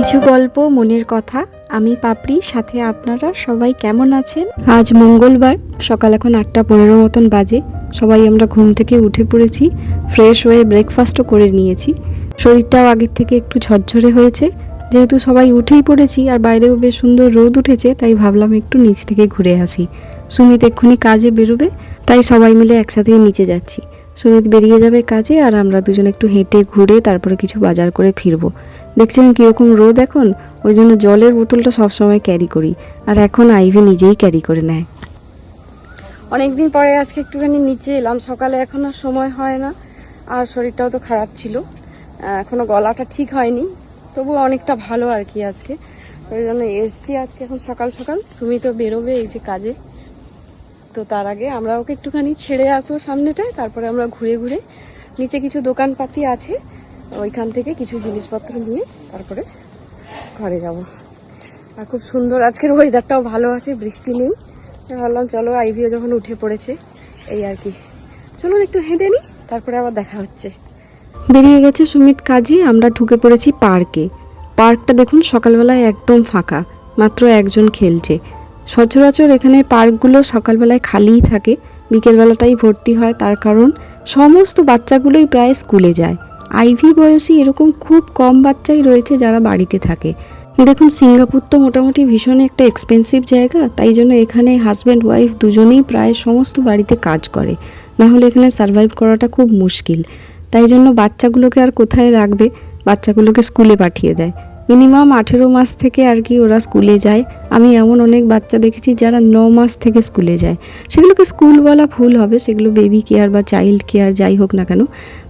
কিছু গল্প, মনের কথা, আমি পাপড়ি, সাথে আপনারা সবাই কেমন আছেন? আজ মঙ্গলবার, সকাল এখন আটটা পনেরো মতন বাজে। সবাই আমরা ঘুম থেকে উঠে পড়েছি ফ্রেশ হয়ে ব্রেকফাস্টও করে নিয়েছি। শরীরটাও আগের থেকে একটু ঝরঝরে হয়েছে। যেহেতু সবাই উঠেই পড়েছি, আর বাইরেও বেশ সুন্দর রোদ উঠেছে, তাই ভাবলাম একটু নিচ থেকে ঘুরে আসি। সুমিত এক্ষুনি কাজে বেরোবে, তাই সবাই মিলে একসাথেই নিচে যাচ্ছি। সুমিত বেরিয়ে যাবে কাজে, আর আমরা দুজন একটু হেঁটে ঘুরে তারপরে কিছু বাজার করে ফিরবো। দেখছেন কীরকম রোদ এখন, ওই জন্য জলের বোতলটা সবসময় ক্যারি করি। আর এখন আইভি নিজেই ক্যারি করে নেয়। অনেকদিন পরে আজকে একটুখানি নিচে এলাম, সকালে এখন আর সময় হয় না, আর শরীরটাও তো খারাপ ছিল। এখনও গলাটা ঠিক হয়নি তবু অনেকটা ভালো আর কি আজকে। ওই জন্য এসছি আজকে এখন সকাল সকাল সুমিতও বেরোবে এই যে কাজে। তো তার আগে আমরা ওকে একটুখানি ছেড়ে আসব সামনেটায়, তারপরে আমরা ঘুরে ঘুরে নিচে কিছু দোকানপাতি আছে। ওইখান থেকে কিছু জিনিসপত্র নিয়ে তারপরে ঘরে যাব। আর খুব সুন্দর, আজকের ওয়েদারটাও ভালো আছে, বৃষ্টি নেই। ভাবলাম, চলো আইভিও যখন উঠে পড়েছে, এই আর কি। চলুন একটু হেঁটে নিই তারপরে আবার দেখা হচ্ছে। বেরিয়ে গেছে সুমিত কাজী, আমরা ঢুকে পড়েছি পার্কে। পার্কটা দেখুন, সকালবেলায় একদম ফাঁকা, মাত্র একজন খেলছে। সচরাচর এখানে পার্কগুলো সকালবেলায় খালিই থাকে, বিকেলবেলাটাই ভর্তি হয়, তার কারণ সমস্ত বাচ্চাগুলোই প্রায় স্কুলে যায়। আইভির বয়সী এরকম খুব কম বাচ্চাই রয়েছে যারা বাড়িতে থাকে। দেখুন, সিঙ্গাপুর তো মোটামুটি ভীষণ একটা এক্সপেন্সিভ জায়গা, তাই জন্য এখানে হাজব্যান্ড ওয়াইফ দুজনেই প্রায় সমস্ত বাড়িতে কাজ করে। না হলে এখানে সার্ভাইভ করাটা খুব মুশকিল। তাই জন্য বাচ্চাগুলোকে আর কোথায় রাখবে? বাচ্চাগুলোকে স্কুলে পাঠিয়ে দেয়। মিনিমাম আঠেরো মাস থেকে আর কি ওরা স্কুলে যায়। আমি এমন অনেক বাচ্চা দেখেছি যারা ন মাস থেকে স্কুলে যায়। সেগুলোকে স্কুল বলা ভুল হবে, সেগুলো বেবি কেয়ার বা চাইল্ড কেয়ার যাই হোক না কেন।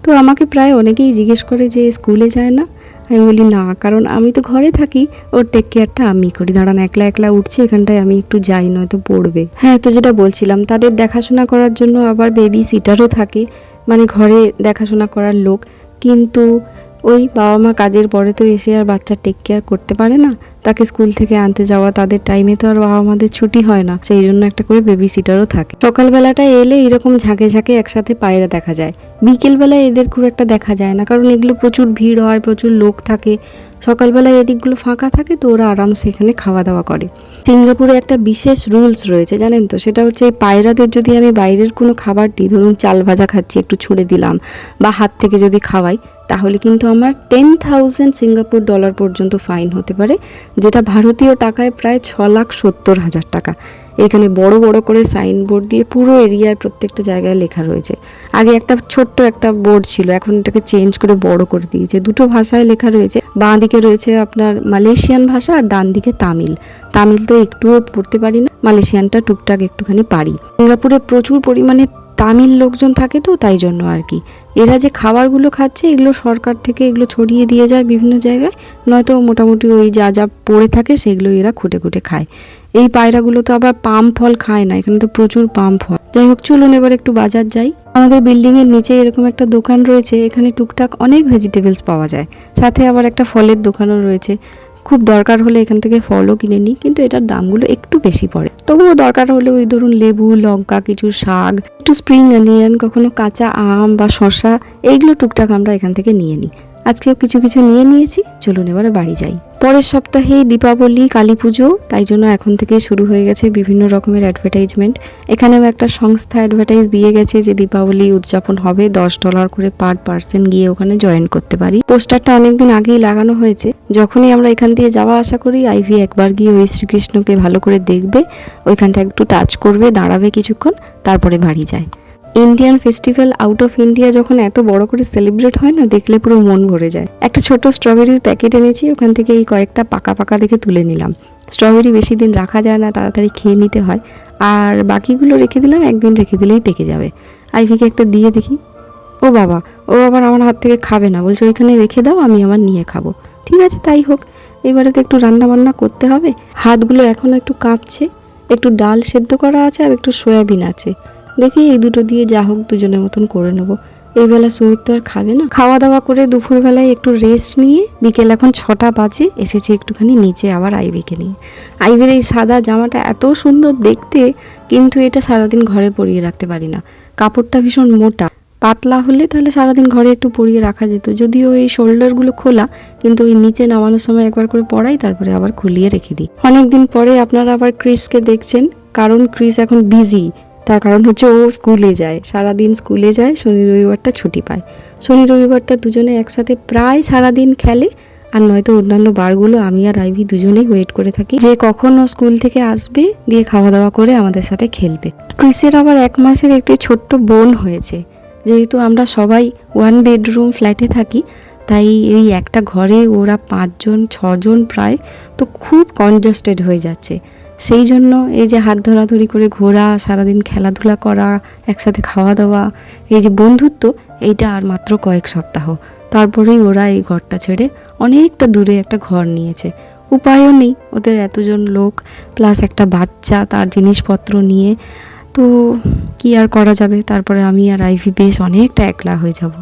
তো আমাকে প্রায় অনেকেই জিজ্ঞেস করে যে স্কুলে যায় না? আমি বলি, না, কারণ আমি তো ঘরে থাকি। ওর টেক কেয়ারটা আমি করি। দাঁড়ান, একলা একলা উঠছে, এখানটায় আমি একটু যাই, নয়তো পড়বে। হ্যাঁ তো যেটা বলছিলাম, তাদের দেখাশোনা করার জন্য আবার বেবি সিটারও থাকে। মানে ঘরে দেখাশোনা করার লোক। কিন্তু ওই বাবা মা কাজের পরে তো এসে আর বাচ্চার টেক কেয়ার করতে পারে না। তাকে স্কুল থেকে আনতে যাওয়া তাদের টাইমে তো আর বাবা মাদের ছুটি হয় না। সেই জন্য একটা করে বেবি সিটারও থাকে। সকালবেলাটা এলে এরকম ঝাঁকে ঝাঁকে একসাথে পায়রা দেখা যায়। বিকেলবেলায় এদের খুব একটা দেখা যায় না, কারণ এগুলো প্রচুর ভিড় হয়, প্রচুর লোক থাকে। সকালবেলায় এদিকগুলো ফাঁকা থাকে তো ওরা আরামসে এখানে খাওয়া দাওয়া করে। সিঙ্গাপুরে একটা বিশেষ রুলস রয়েছে, জানেন তো? সেটা হচ্ছে পায়রাদের যদি আমি বাইরের কোনো খাবার দিই, ধরুন চাল ভাজা খাচ্ছি, একটু ছুঁড়ে দিলাম বা হাত থেকে যদি খাওয়াই, তাহলে কিন্তু আমার টেন থাউজেন্ড সিঙ্গাপুর ডলার পর্যন্ত ফাইন হতে পারে, যেটা ভারতীয় টাকায় প্রায় ছ লাখ সত্তর হাজার টাকা। এখানে বড় বড় করে সাইনবোর্ড দিয়ে পুরো এরিয়ার প্রত্যেকটা জায়গায় লেখা রয়েছে। আগে একটা ছোট্ট একটা বোর্ড ছিল, এখন এটাকে চেঞ্জ করে বড় করে দিয়েছে। দুটো ভাষায় লেখা রয়েছে, বাঁ দিকে রয়েছে আপনার মালয়েশিয়ান ভাষা আর ডান দিকে তামিল। তামিল তো একটুও পড়তে পারি না, মালয়েশিয়ানটা টুকটাক একটুখানি পারি। সিঙ্গাপুরে প্রচুর পরিমাণে তামিল লোকজন থাকে তো, তাই জন্য আর কি। এরা যে খাবারগুলো খাচ্ছে, এগুলো সরকার থেকে এগুলো ছড়িয়ে দিয়ে যায় বিভিন্ন জায়গায়, নয়তো মোটামুটি ওই যা যা পড়ে থাকে সেগুলো এরা খুঁটে খুঁটে খায়। এই পায়রাগুলো তো আবার পাম ফল খায় না, এখানে তো প্রচুর পাম ফল। যাই হোক, চলুন এবার একটু বাজার যাই। আমাদের বিল্ডিং এর নিচে এরকম একটা দোকান রয়েছে, এখানে টুকটাক অনেক ভেজিটেবলস পাওয়া যায়। সাথে আবার একটা ফলের দোকানও রয়েছে। খুব দরকার হলে এখান থেকে ফলও কিনে নিই, কিন্তু এটার দামগুলো একটু বেশি পড়ে। তবুও দরকার হলে ওই ধরুন লেবু, লঙ্কা, কিছু শাক, একটু স্প্রিং অনিয়ন, কখনো কাঁচা আম বা শসা, এইগুলো টুকটাক আমরা এখান থেকে নিয়ে নিই। আজকেও কিছু কিছু নিয়ে নিয়েছি। চলুন এবারে বাড়ি যাই। পরের সপ্তাহে দীপাবলি, কালী পুজো, তাই জন্য এখন থেকে শুরু হয়ে গেছে বিভিন্ন রকমের অ্যাডভার্টাইজমেন্ট এখানেও একটা সংস্থা অ্যাডভার্টাইজ দিয়ে গেছে যে দীপাবলি উদযাপন হবে, দশ ডলার করে পার পার্সন গিয়ে ওখানে জয়েন করতে পারি। পোস্টারটা অনেকদিন আগেই লাগানো হয়েছে। যখনই আমরা এখান দিয়ে যাওয়া আসা করি, আইভি একবার গিয়ে ওই শ্রীকৃষ্ণকে ভালো করে দেখবে, ওইখানটা একটু টাচ করবে, দাঁড়াবে কিছুক্ষণ, তারপরে বাড়ি যায়। Indian festival out of India যখন এত বড় করে সেলিব্রেট হয় না, দেখলে পুরো মন ভরে যায়। একটা ছোট স্ট্রবেরির প্যাকেট এনেছি, ওখান থেকে এই কয়েকটা পাকা পাকা দেখে তুলে নিলাম। স্ট্রবেরি বেশি দিন রাখা যায় না, তাড়াতাড়ি খেয়ে নিতে হয়। আর বাকিগুলো রেখে দিলাম, একদিন রেখে দিলেই পেকে যাবে। আইভিকে একটা দিয়ে দেখি। ও বাবা, ও আবার আমার হাত থেকে খাবে না। বলছে, ওইখানে রেখে দাও, আমি আমার নিয়ে খাব। ঠিক আছে, তাই হোক। এবারে তো একটু রান্না বান্না করতে হবে। হাতগুলো এখনও একটু কাঁপছে। একটু ডাল সেদ্ধ করা আছে আর একটু সয়াবিন আছে। দেখি এই দুটো দিয়ে যা হোক দুজনের মতন করে নেব। এই বেলা সুমিত তো আর খাবে না। খাওয়া দাওয়া করে দুপুরবেলায় একটু রেস্ট নিয়ে বিকেল এখন ছটা বাজে, এসেছে একটুখানি নিচে আবার আইবিকে নিয়ে। আইবির এই সাদা জামাটা এত সুন্দর দেখতে, কিন্তু এটা সারাদিন ঘরে পরিয়ে রাখতে পারি না। কাপড়টা ভীষণ মোটা। পাতলা হলে তাহলে সারাদিন ঘরে একটু পরিয়ে রাখা যেত। যদিও এই শোল্ডারগুলো খোলা, কিন্তু ওই নিচে নামানোর সময় একবার করে পরাই, তারপরে আবার খুলিয়ে রেখে দিই। অনেকদিন পরে আপনারা আবার ক্রিসকে দেখছেন, কারণ ক্রিস এখন বিজি তার কারণ হচ্ছে ও স্কুলে যায়। সারাদিন স্কুলে যায়, শনি রবিবারটা ছুটি পায়। শনি রবিবারটা দুজনে একসাথে প্রায় সারাদিন খেলে, আর নয়তো অন্যান্য বারগুলো আমি আর আইভি দুজনেই ওয়েট করে থাকি। যে কখন ও স্কুল থেকে আসবে দিয়ে খাওয়া দাওয়া করে আমাদের সাথে খেলবে। ক্রিসের আবার এক মাসের একটি ছোট্ট বোন হয়েছে। যেহেতু আমরা সবাই ওয়ান বেডরুম ফ্ল্যাটে থাকি, তাই এই একটা ঘরে ওরা পাঁচজন, ছজন প্রায়, তো খুব কনজাস্টেড হয়ে যাচ্ছে। সেই জন্য এই যে হাত ধরাধরি করে ঘোরা, সারাদিন খেলাধুলা করা, একসাথে খাওয়া দাওয়া, এই যে বন্ধুত্ব, এইটা আর মাত্র কয়েক সপ্তাহ। তারপরেই ওরা এই ঘরটা ছেড়ে অনেকটা দূরে একটা ঘর নিয়েছে। উপায়ও নেই, ওদের এতজন লোক প্লাস একটা বাচ্চা, তার জিনিসপত্র নিয়ে। তো কি আর করা যাবে? তারপরে আমি আর আইভি বেশ অনেকটা একলা হয়ে যাব।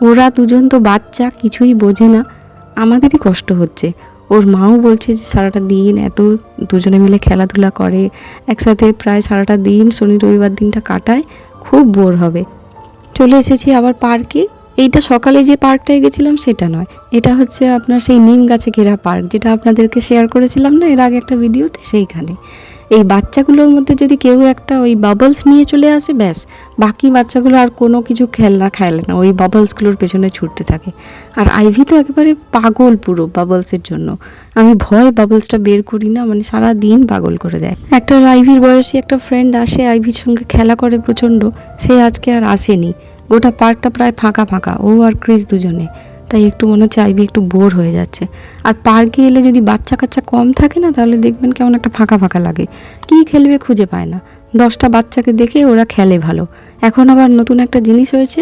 ওরা দুজন তো বাচ্চা, কিছুই বোঝে না। আমাদেরই কষ্ট হচ্ছে। ওর মাও বলছে যে সারাটা দিন এত দুজনে মিলে খেলাধুলা করে, একসাথে প্রায় সারাটা দিন শনি রবিবার দিনটা কাটায়, খুব বোর হবে। চলে এসেছি আবার পার্কে। এইটা সকালে যে পার্কটায় গেছিলাম সেটা নয়। এটা হচ্ছে আপনার সেই নিম গাছে ঘেরা পার্ক, যেটা আপনাদেরকে শেয়ার করেছিলাম না এর আগে একটা ভিডিওতে, সেইখানে। এই বাচ্চাগুলোর মধ্যে যদি কেউ একটা ওই বাবলস নিয়ে চলে আসে, ব্যাস। বাকি বাচ্চাগুলো আর কোনো কিছু খেলনা খেলে না। ওই বাবলসগুলোর পেছনে ছুটতে থাকে। আর আইভি তো একেবারে পাগল পুরো বাবলসের জন্য। আমি ভয় বাবলসটা বের করি না মানে সারা দিন পাগল করে দেয়। একটা আইভির বয়সী একটা ফ্রেন্ড আসে আইভির সঙ্গে খেলা করে প্রচণ্ড। সে আজকে আর আসেনি। গোটা পার্কটা প্রায় ফাঁকা ফাঁকা। ও আর ক্রিস দুজনে। তাই একটু মনে হচ্ছে আইবি একটু বোর হয়ে যাচ্ছে। আর পার্কে এলে যদি বাচ্চা কাচ্চা কম থাকে না, তাহলে দেখবেন কেমন একটা ফাঁকা ফাঁকা লাগে। কি খেলবে খুঁজে পায় না। দশটা বাচ্চাকে দেখে ওরা খেলে ভালো। এখন আবার নতুন একটা জিনিস হয়েছে,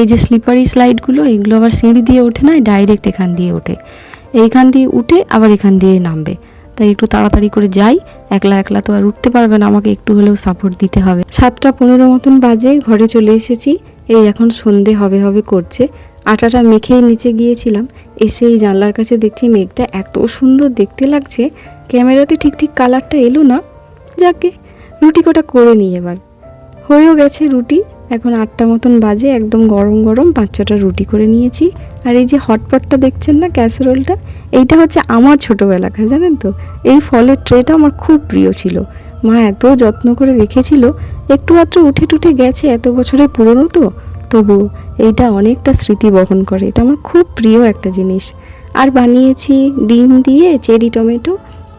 এই যে স্লিপারি স্লাইডগুলো এগুলো আবার সিঁড়ি দিয়ে ওঠে না ডাইরেক্ট এখান দিয়ে ওঠে। এইখান দিয়ে উঠে আবার এখান দিয়ে নামবে। তাই একটু তাড়াতাড়ি করে যাই, একলা একলা তো আর উঠতে পারবে না, আমাকে একটু হলেও সাপোর্ট দিতে হবে। সাতটা পনেরো মতন বাজে, ঘরে চলে এসেছি। এই এখন সন্ধে হবে হবে করছে। আটাটা মেখেই নিচে গিয়েছিলাম। এসে এই জানলার কাছে দেখছি মেঘটা এত সুন্দর দেখতে লাগছে, ক্যামেরাতে ঠিক ঠিক কালারটা এলো না। যাকে, রুটি কটা করে নিই এবার। হয়েও গেছে রুটি, এখন আটটা মতন বাজে, একদম গরম গরম পাঁচ ছটা রুটি করে নিয়েছি। আর এই যে হটপটটা দেখছেন না ক্যাসেরোলটা, এইটা হচ্ছে আমার ছোটোবেলাকার, জানেন তো? এই ফলের ট্রেটা আমার খুব প্রিয় ছিল। মা এত যত্ন করে রেখেছিল, একটু মাত্র উঠে টুঠে গেছে, এত বছরের পুরনো তো। তবু এইটা অনেকটা স্মৃতি বহন করে। এটা আমার খুব প্রিয় একটা জিনিস। আর বানিয়েছি ডিম দিয়ে চেরি টমেটো।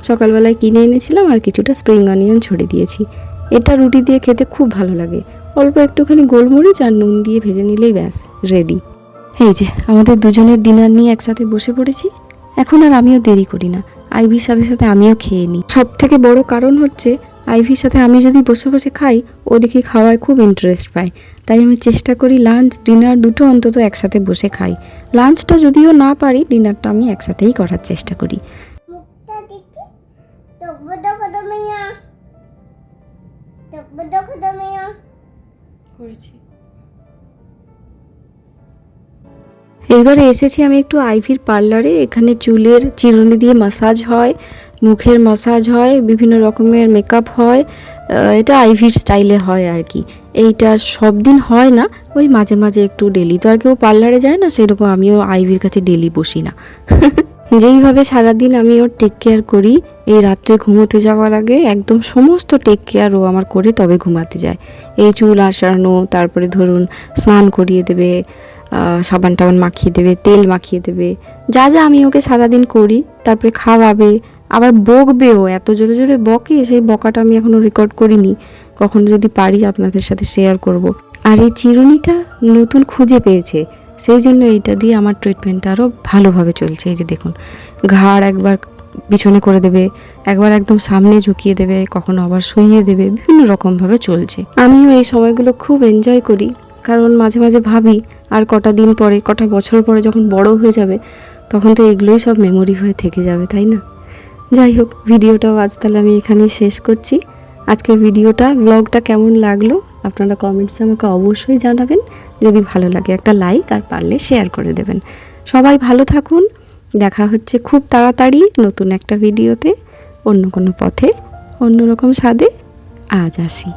সকালবেলায় কিনে এনেছিলাম আর কিছুটা স্প্রিং অনিয়ন ছড়িয়ে দিয়েছি। এটা রুটি দিয়ে খেতে খুব ভালো লাগে। অল্প একটুখানি গোলমরিচ আর নুন দিয়ে ভেজে নিলেই ব্যাস, রেডি। এই যে, আমাদের দুজনের ডিনার নিয়ে একসাথে বসে পড়েছি। এখন আর আমিও দেরি করি না। আইভির সাথে সাথে আমিও খেয়ে নিই। সব থেকে বড় কারণ হচ্ছে আইভির সাথে আমি যদি বসে বসে খাই ও দেখি খাওয়ায় খুব ইন্টারেস্ট পায়। তাই আমি চেষ্টা করি লাঞ্চ ডিনার দুটো অন্তত একসাথে বসে খাই। লাঞ্চটা যদিও না পারি ডিনারটা আমি একসাথেই করার চেষ্টা করি। এইবারে এসেছি আমি একটু আইভির পার্লারে এখানে চুলের চিরুনি দিয়ে মাসাজ হয়। মুখের মাসাজ হয়, বিভিন্ন রকমের মেকআপ হয় এটা আইভির স্টাইলে হয় আর কি। এইটা সব দিন হয় না, ওই মাঝে মাঝে একটু ডেলি তো আর কেউ পার্লারে যায় না, সেরকম আমিও আইভির কাছে ডেলি বসি না। যেইভাবে সারাদিন আমি ওর টেক কেয়ার করি, এই রাত্রে ঘুমোতে যাওয়ার আগে একদম সমস্ত টেক কেয়ার ও আমার করে তবে ঘুমাতে যায়। এই চুল আসানো তারপরে ধরুন স্নান করিয়ে দেবে সাবান টাবান মাখিয়ে দেবে, তেল মাখিয়ে দেবে, যা যা আমি ওকে সারাদিন করি, তারপরে খাওয়াবে আবার বকবেও, এত জোরে জোরে বকে, সেই বকাটা আমি এখনও রেকর্ড করিনি। কখনো যদি পারি আপনাদের সাথে শেয়ার করব। আর এই চিরুনিটা নতুন খুঁজে পেয়েছে। সেই জন্য এইটা দিয়ে আমার ট্রিটমেন্টটা আরও ভালোভাবে চলছে। এই যে দেখুন, ঘাড় একবার পিছনে করে দেবে, একবার একদম সামনে ঝুঁকিয়ে দেবে, কখনো আবার শুইয়ে দেবে, বিভিন্ন রকমভাবে চলছে। আমিও এই সময়গুলো খুব এনজয় করি, কারণ মাঝে মাঝে ভাবি, আর কটা দিন পরে, কটা বছর পরে যখন বড় হয়ে যাবে, তখন তো এগুলোই সব মেমোরি হয়ে থেকে যাবে, তাই না? যাই হোক ভিডিওটাও আজ তাহলে আমি এখানেই শেষ করছি। আজকের ভিডিওটা ব্লগটা কেমন লাগল আপনারা কমেন্টসে আমাকে অবশ্যই জানাবেন। যদি ভালো লাগে একটা লাইক আর পারলে শেয়ার করে দেবেন। সবাই ভালো থাকুন, দেখা হচ্ছে খুব তাড়াতাড়ি নতুন একটা ভিডিওতে, অন্য কোনো পথে, অন্যরকম স্বাদে আজ আসি।